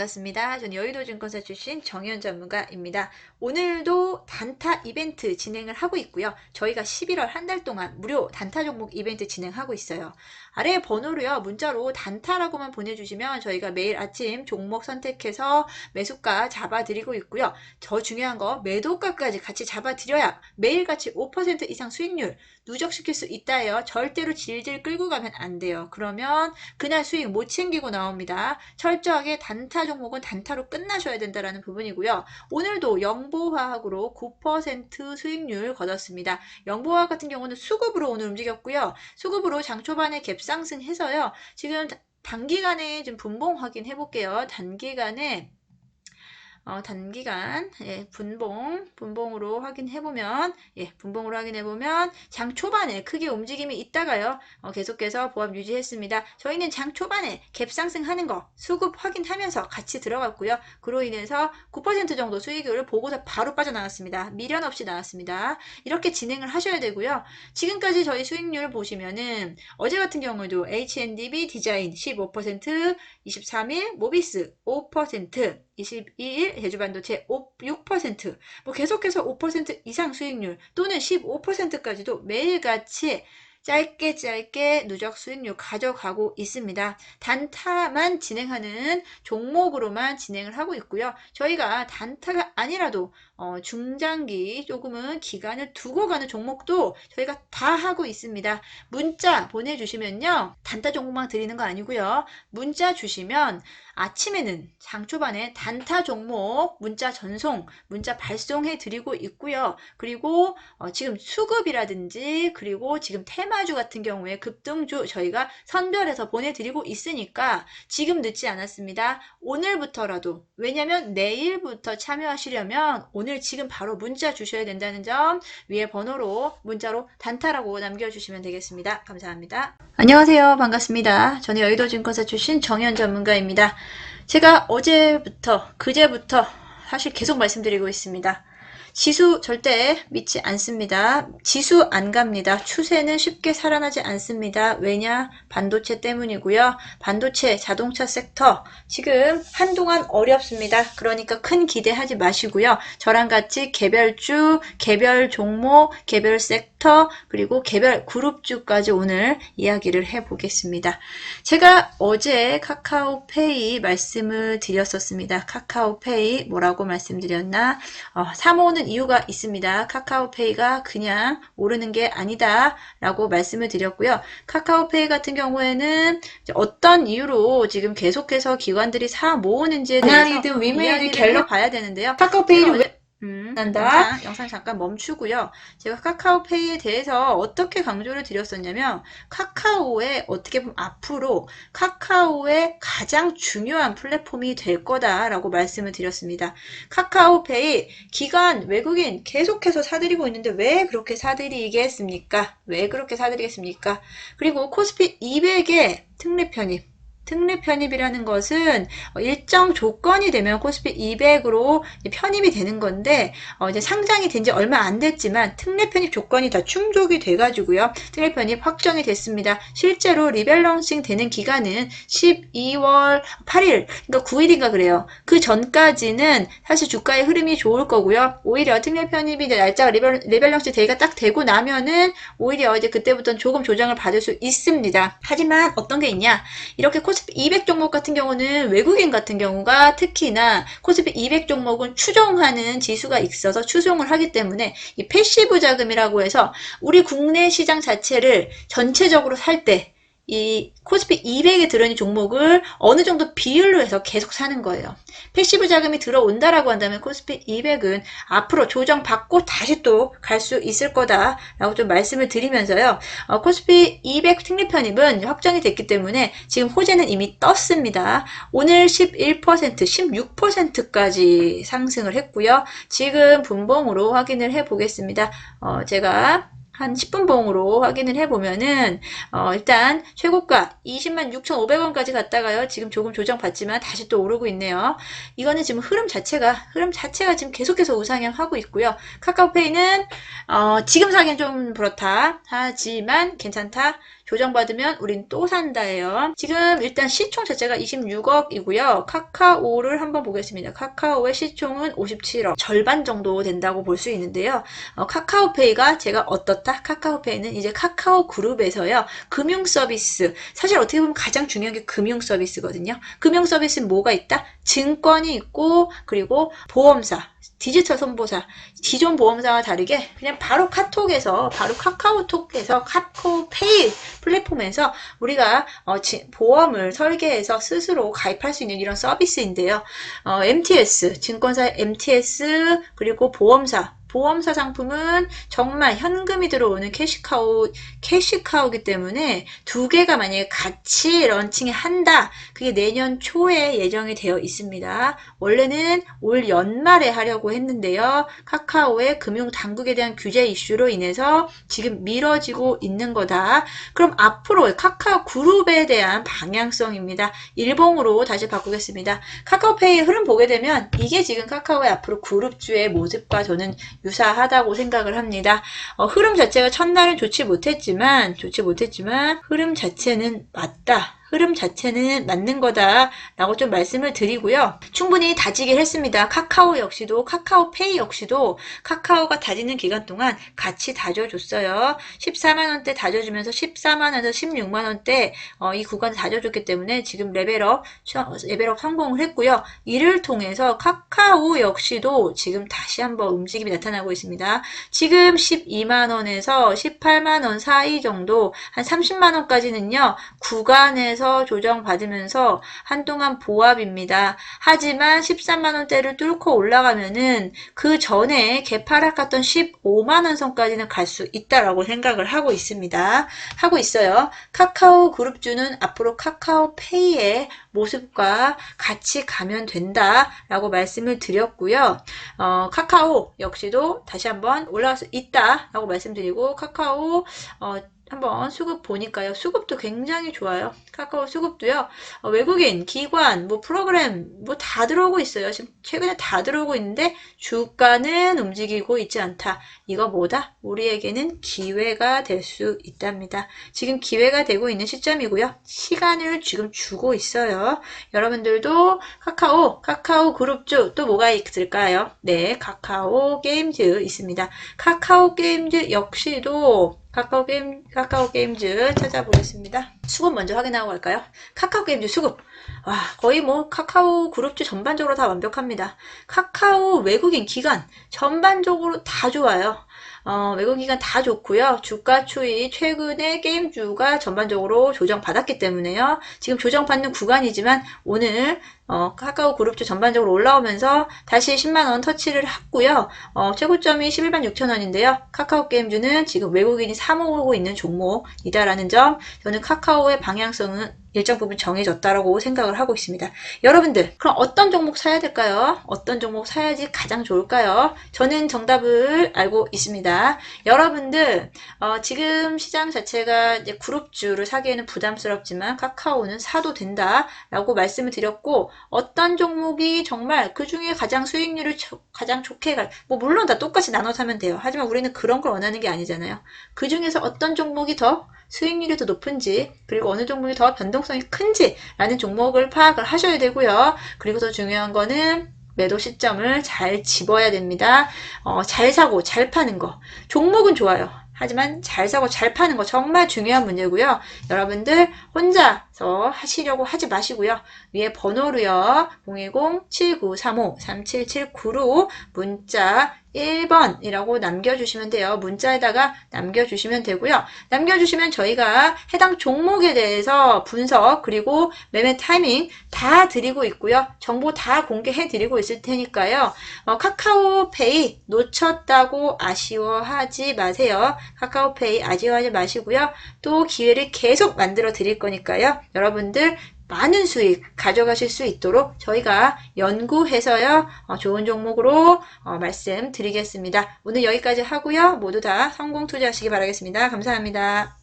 반갑습니다. 저는 여의도증권사 출신 정현 전문가입니다. 오늘도 단타 이벤트 진행을 하고 있고요. 저희가 11월 한 달 동안 무료 단타 종목 이벤트 진행하고 있어요. 아래 번호로요. 문자로 단타라고만 보내주시면 저희가 매일 아침 종목 선택해서 매수가 잡아드리고 있고요. 더 중요한 거 매도가까지 같이 잡아드려야 매일같이 5% 이상 수익률 누적시킬 수 있다예요. 절대로 질질 끌고 가면 안 돼요. 그러면 그날 수익 못 챙기고 나옵니다. 철저하게 단타 종목은 단타로 끝나셔야 된다라는 부분이고요. 오늘도 영보화학으로 9% 수익률 거뒀습니다. 영보화학 같은 경우는 수급으로 오늘 움직였고요. 수급으로 장 초반에 갭상승해서요. 지금 단기간에 좀 분봉 확인해 볼게요. 단기간에 어, 단기간 예, 분봉 분봉으로 확인해 보면 예, 분봉으로 확인해 보면 장 초반에 크게 움직임이 있다가요 어, 계속해서 보합 유지했습니다. 저희는 장 초반에 갭 상승하는 거 수급 확인하면서 같이 들어갔고요. 그로 인해서 9% 정도 수익을 보고서 바로 빠져나왔습니다. 미련 없이 나왔습니다. 이렇게 진행을 하셔야 되고요. 지금까지 저희 수익률 보시면은 어제 같은 경우도 H&DB 디자인 15% 23일 모비스 5% 22일 제주반도체 5, 6%, 뭐 계속해서 5% 이상 수익률 또는 15%까지도 매일같이 짧게 짧게 누적 수익률 가져가고 있습니다. 단타만 진행하는 종목으로만 진행을 하고 있고요. 저희가 단타가 아니라도 어, 중장기 조금은 기간을 두고 가는 종목도 저희가 다 하고 있습니다. 문자 보내주시면요. 단타 종목만 드리는 거 아니고요. 문자 주시면 아침에는 장 초반에 단타 종목 문자 전송, 문자 발송해 드리고 있고요. 그리고 어, 지금 수급이라든지 그리고 지금 테마주 같은 경우에 급등주 저희가 선별해서 보내드리고 있으니까 지금 늦지 않았습니다. 오늘부터라도 왜냐면 내일부터 참여하시려면 오늘 지금 바로 문자 주셔야 된다는 점 위에 번호로 문자로 단타라고 남겨주시면 되겠습니다. 감사합니다. 안녕하세요. 반갑습니다. 저는 여의도증권사 출신 정현 전문가입니다. 제가 어제부터 그제부터 사실 계속 말씀드리고 있습니다. 지수 절대 믿지 않습니다. 지수 안 갑니다. 추세는 쉽게 살아나지 않습니다. 왜냐? 반도체 때문이고요. 반도체, 자동차 섹터 지금 한동안 어렵습니다. 그러니까 큰 기대하지 마시고요. 저랑 같이 개별주, 개별 종목, 개별 섹터 그리고 개별 그룹주까지 오늘 이야기를 해보겠습니다. 제가 어제 카카오페이 말씀을 드렸었습니다. 카카오페이 뭐라고 말씀드렸나? 어, 3호는 이유가 있습니다. 카카오페이가 그냥 오르는 게 아니다 라고 말씀을 드렸고요. 카카오페이 같은 경우에는 어떤 이유로 지금 계속해서 기관들이 사 모으는지에 대해서 이야기를 갤럽 해봐야 되는데요. 카카오페이를 왜 음, 난다? 영상, 영상 잠깐 멈추고요. 제가 카카오페이에 대해서 어떻게 강조를 드렸었냐면 카카오의 어떻게 보면 앞으로 카카오의 가장 중요한 플랫폼이 될 거다라고 말씀을 드렸습니다. 카카오페이 기관 외국인 계속해서 사들이고 있는데 왜 그렇게 사들이겠습니까? 왜 그렇게 사들이겠습니까? 그리고 코스피 200의 특례 편입 특례 편입이라는 것은 일정 조건이 되면 코스피 200으로 편입이 되는 건데 어 이제 상장이 된 지 얼마 안 됐지만 특례 편입 조건이 다 충족이 돼가지고요 특례 편입 확정이 됐습니다. 실제로 리밸런싱 되는 기간은 12월 8일 그러니까 9일인가 그래요. 그 전까지는 사실 주가의 흐름이 좋을 거고요. 오히려 특례 편입이 이제 날짜가 리밸, 리밸런싱 데이가 딱 되고 나면은 오히려 이제 그때부터는 조금 조정을 받을 수 있습니다. 하지만 어떤 게 있냐 이렇게 코스피 200 종목 같은 경우는 외국인 같은 경우가 특히나 코스피 200 종목은 추종하는 지수가 있어서 추종을 하기 때문에 이 패시브 자금이라고 해서 우리 국내 시장 자체를 전체적으로 살 때 이 코스피 200에 들어있는 종목을 어느 정도 비율로 해서 계속 사는 거예요. 패시브 자금이 들어온다라고 한다면 코스피 200은 앞으로 조정받고 다시 또 갈 수 있을 거다라고 좀 말씀을 드리면서요. 어, 코스피 200 특례 편입은 확정이 됐기 때문에 지금 호재는 이미 떴습니다. 오늘 11%, 16%까지 상승을 했고요. 지금 분봉으로 확인을 해 보겠습니다. 어, 제가 한 10분 봉으로 확인을 해보면은 어, 일단 최고가 20만 6,500원까지 갔다가요. 지금 조금 조정받지만 다시 또 오르고 있네요. 이거는 지금 흐름 자체가 흐름 자체가 지금 계속해서 우상향하고 있고요. 카카오페이는 어, 지금 사기엔 좀 그렇다. 하지만 괜찮다. 조정받으면 우린 또 산다예요. 지금 일단 시총 자체가 26억이고요. 카카오를 한번 보겠습니다. 카카오의 시총은 57억. 절반 정도 된다고 볼 수 있는데요. 어, 카카오페이가 제가 어떻다? 카카오페이는 이제 카카오 그룹에서요. 금융 서비스. 사실 어떻게 보면 가장 중요한 게 금융 서비스거든요. 금융 서비스는 뭐가 있다? 증권이 있고 그리고 보험사, 디지털 선보사, 기존 보험사와 다르게 그냥 바로 카톡에서 바로 카카오톡에서 카카오페이 플랫폼에서 우리가 어, 지- 보험을 설계해서 스스로 가입할 수 있는 이런 서비스인데요. 어, MTS, 증권사 MTS 그리고 보험사 보험사 상품은 정말 현금이 들어오는 캐시카우, 캐시카우기 때문에 두 개가 만약에 같이 런칭을 한다. 그게 내년 초에 예정이 되어 있습니다. 원래는 올 연말에 하려고 했는데요. 카카오의 금융 당국에 대한 규제 이슈로 인해서 지금 미뤄지고 있는 거다. 그럼 앞으로 카카오 그룹에 대한 방향성입니다. 일봉으로 다시 바꾸겠습니다. 카카오페이 흐름 보게 되면 이게 지금 카카오의 앞으로 그룹주의 모습과 저는 유사하다고 생각을 합니다. 어, 흐름 자체가 첫날은 좋지 못했지만 좋지 못했지만 흐름 자체는 맞다. 흐름 자체는 맞는 거다라고 좀 말씀을 드리고요. 충분히 다지긴 했습니다. 카카오 역시도 카카오페이 역시도 카카오가 다지는 기간 동안 같이 다져줬어요. 14만 원대 다져주면서 14만 원에서 16만 원대 어, 이 구간 다져줬기 때문에 지금 레벨업 레벨업 성공을 했고요. 이를 통해서 카카오 역시도 지금 다시 한번 움직임이 나타나고 있습니다. 지금 12만 원에서 18만 원 사이 정도 한 30만 원까지는요. 구간에서 조정받으면서 한동안 보합입니다. 하지만 13만 원대를 뚫고 올라가면은 그 전에 개파락 갔던 15만 원 선까지는 갈 수 있다라고 생각을 하고 있습니다. 하고 있어요. 카카오 그룹주는 앞으로 카카오페이의 모습과 같이 가면 된다라고 말씀을 드렸고요. 어, 카카오 역시도 다시 한번 올라갈 수 있다라고 말씀드리고 카카오 어, 한번 수급 보니까요. 수급도 굉장히 좋아요. 카카오 수급도요. 어, 외국인, 기관, 뭐 프로그램 뭐 다 들어오고 있어요. 지금 최근에 다 들어오고 있는데 주가는 움직이고 있지 않다. 이거 뭐다? 우리에게는 기회가 될 수 있답니다. 지금 기회가 되고 있는 시점이고요. 시간을 지금 주고 있어요. 여러분들도 카카오, 카카오 그룹주 또 뭐가 있을까요? 네, 카카오 게임즈 있습니다. 카카오 게임즈 역시도 카카오 게임, 카카오 게임즈 찾아보겠습니다. 수급 먼저 확인하고 갈까요? 카카오 게임즈 수급. 와, 거의 뭐 카카오 그룹주 전반적으로 다 완벽합니다. 카카오 외국인 기관 전반적으로 다 좋아요. 어, 외국인 기관 다 좋고요. 주가 추이 최근에 게임주가 전반적으로 조정받았기 때문에요. 지금 조정받는 구간이지만 오늘 어, 카카오 그룹주 전반적으로 올라오면서 다시 10만원 터치를 했고요. 어, 최고점이 11만 6천원인데요. 카카오 게임주는 지금 외국인이 사모으고 있는 종목이다라는 점, 저는 카카오의 방향성은 일정 부분 정해졌다라고 생각을 하고 있습니다. 여러분들, 그럼 어떤 종목 사야 될까요? 어떤 종목 사야지 가장 좋을까요? 저는 정답을 알고 있습니다. 여러분들, 어, 지금 시장 자체가 이제 그룹주를 사기에는 부담스럽지만 카카오는 사도 된다라고 말씀을 드렸고, 어떤 종목이 정말 그 중에 가장 수익률을 조- 가장 좋게 갈, 뭐 물론 다 똑같이 나눠 사면 돼요. 하지만 우리는 그런 걸 원하는 게 아니잖아요. 그 중에서 어떤 종목이 더 수익률이 더 높은지, 그리고 어느 종목이 더 변동성이 큰지, 라는 종목을 파악을 하셔야 되고요. 그리고 더 중요한 거는 매도 시점을 잘 집어야 됩니다. 어, 잘 사고 잘 파는 거. 종목은 좋아요. 하지만 잘 사고 잘 파는 거 정말 중요한 문제고요. 여러분들 혼자 서 하시려고 하지 마시고요. 위에 번호로요. 010-7935-3779로 문자 1번이라고 남겨주시면 돼요. 문자에다가 남겨주시면 되고요. 남겨주시면 저희가 해당 종목에 대해서 분석 그리고 매매 타이밍 다 드리고 있고요. 정보 다 공개해 드리고 있을 테니까요. 어, 카카오페이 놓쳤다고 아쉬워하지 마세요. 카카오페이 아쉬워하지 마시고요. 또 기회를 계속 만들어 드릴 거니까요. 여러분들 많은 수익 가져가실 수 있도록 저희가 연구해서요 어, 좋은 종목으로 어, 말씀드리겠습니다. 오늘 여기까지 하고요 모두 다 성공 투자하시기 바라겠습니다. 감사합니다.